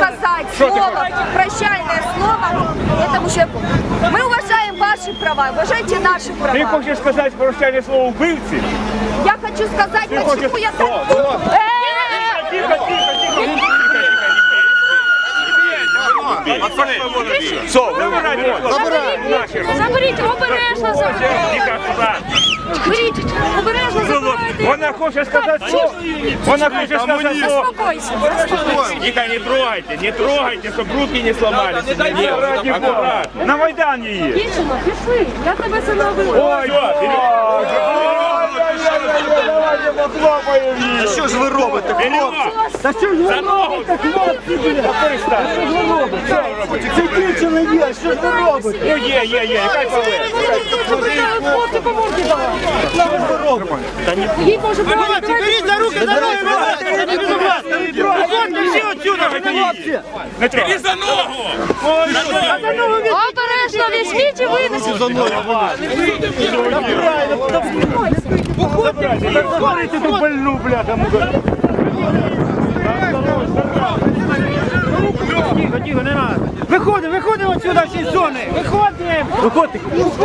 сказать слово, прощальное слово этому человеку. Мы уважаем ваши права, уважайте наши права. Ты хочешь сказать прощальное слово убивцы? Я хочу сказать, Ты почему хочешь... я так... Тихо, тихо, тихо, тихо. Все, вибирайте. Заберіть, обережно заберіть. Беріть, обережно. Вона хоче сказати слово. Вона хоче сказати слово. Заспокойся. Не трогайте, не трогайте, щоб руки не сломались. Ні, аккуратно. На Майдан її. Дівчина, пішли. Я тебе це навела. Ой, Давайте похлопаємо її. Що ж ви робите, хлопці? Та що ж ви робите, хлопці, бля? Це дівчина є, що ж ви робите? Ну є, є, є, яка повинна. Хлопці, поможете Їй може бути. Беріть за руки, за ноги, Виходьте всі отсюда, хлопці! Не трогай. Обережно візьміть і винесіть. Забирайте ту больну, бляха, мука. Тихо, тихо, не надо. Виходимо, виходимо отсюда всі зони. Виходимо. Виходьте.